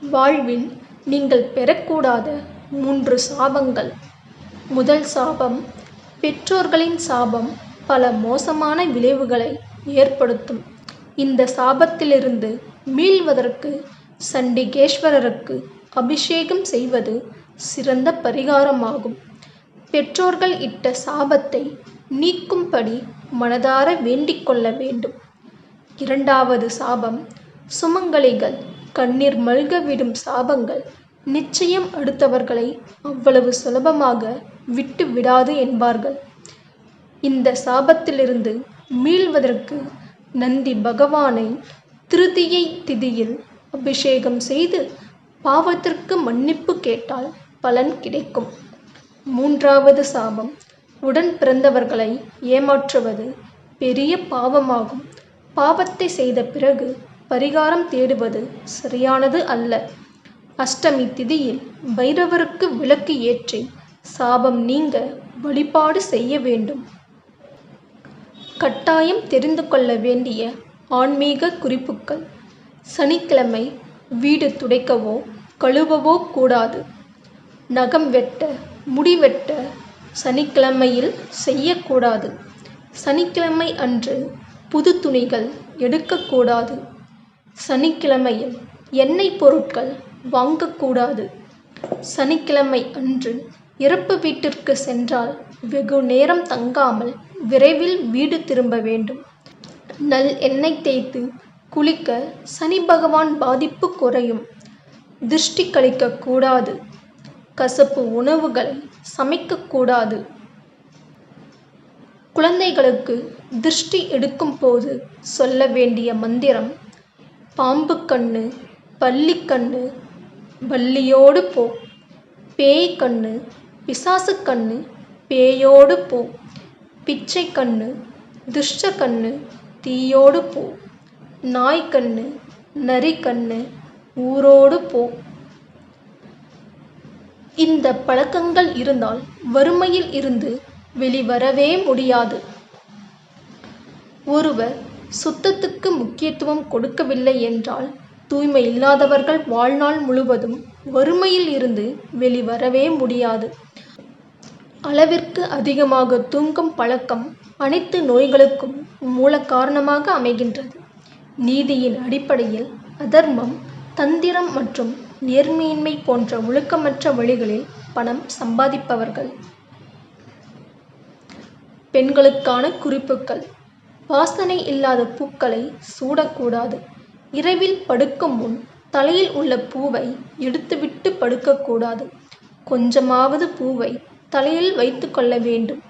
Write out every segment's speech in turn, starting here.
வாழ்வில் நீங்கள் பெறக்கூடாத மூன்று சாபங்கள். முதல் சாபம் பெற்றோர்களின் சாபம் பல மோசமான விளைவுகளை ஏற்படுத்தும். இந்த சாபத்திலிருந்து மீள்வதற்கு சண்டிகேஸ்வரருக்கு அபிஷேகம் செய்வது சிறந்த பரிகாரமாகும். பெற்றோர்கள் இட்ட சாபத்தை நீக்கும்படி மனதார வேண்டிக் கொள்ள வேண்டும். இரண்டாவது சாபம் சுமங்கலிகள். கண்ணீர் மல்க விடும் சாபங்கள். நிச்சயம் அடுத்தவர்களை அவ்வளவு சுலபமாக விட்டு விடாது என்பார்கள். இந்த சாபத்திலிருந்து மீள்வதற்கு நந்தி பகவானை திருதியை திதியில் அபிஷேகம் செய்து பாவத்திற்கு மன்னிப்பு கேட்டால் பலன் கிடைக்கும். மூன்றாவது சாபம். உடன் பிறந்தவர்களை ஏமாற்றுவது பெரிய பாவமாகும். பாவத்தை செய்த பிறகு பரிகாரம் தேடுவது சரியானது அல்ல. அஷ்டமி திதியில் பைரவருக்கு விளக்கு ஏற்றி சாபம் நீங்க வழிபாடு செய்ய வேண்டும். கட்டாயம் தெரிந்து கொள்ள வேண்டிய ஆன்மீக குறிப்புகள். சனிக்கிழமை வீடு துடைக்கவோ கழுவவோ கூடாது. நகம் வெட்ட முடி வெட்ட சனிக்கிழமையில் செய்யக்கூடாது. சனிக்கிழமை அன்று புது துணிகள் எடுக்கக்கூடாது. சனிக்கிழமையில் எண்ணெய் பொருட்கள் வாங்கக்கூடாது. சனிக்கிழமை அன்று இறப்பு வீட்டிற்கு சென்றால் வெகு நேரம் தங்காமல் விரைவில் வீடு திரும்ப வேண்டும். நல் எண்ணெய் தேய்த்து குளிக்க சனி பகவான் பாதிப்பு குறையும். திருஷ்டி கழிக்கக்கூடாது. கசப்பு உணவுகளை சமைக்கக்கூடாது. குழந்தைகளுக்கு திருஷ்டி எடுக்கும் போது சொல்ல வேண்டிய மந்திரம் பாம்பு கண்ணு பல்லிக்கண்ணு பல்லியோடு போ. பேய் கண்ணு பிசாசு கண்ணு பேயோடு போ. பிச்சை கண்ணு துஷ்ட கண்ணு தீயோடு போ. நாய் கண்ணு நரி கண்ணு ஊரோடு போ. இந்த பழக்கங்கள் இருந்தால் வறுமையில் இருந்து வெளிவரவே முடியாது. ஒருவர் சுத்தத்துக்கு முக்கியத்துவம் கொடுக்கவில்லை என்றால் தூய்மை இல்லாதவர்கள் வாழ்நாள் முழுவதும் வறுமையில் இருந்து வெளிவரவே முடியாது. அளவிற்கு அதிகமாக தூங்கும் பழக்கம் அனைத்து நோய்களுக்கும் மூல காரணமாக அமைகின்றது. நீதியின் அடிப்படையில் அதர்மம் தந்திரம் மற்றும் நேர்மையின்மை போன்ற ஒழுக்கமற்ற வழிகளில் பணம் சம்பாதிப்பவர்கள். பெண்களுக்கான குறிப்புகள். வாசனை இல்லாத பூக்களை சூடக்கூடாது. இரவில் படுக்கும் முன் தலையில் உள்ள பூவை எடுத்துவிட்டு படுக்கக்கூடாது. கொஞ்சமாவது பூவை தலையில் வைத்து கொள்ள வேண்டும்.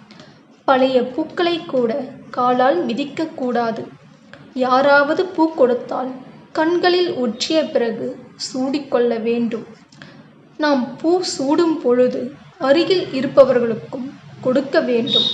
பழைய பூக்களை கூட காலால் மிதிக்கக்கூடாது. யாராவது பூ கொடுத்தால் கண்களில் ஒற்றிய பிறகு சூடிக்கொள்ள வேண்டும். நாம் பூ சூடும் பொழுது அருகில் இருப்பவர்களுக்கும் கொடுக்க வேண்டும்.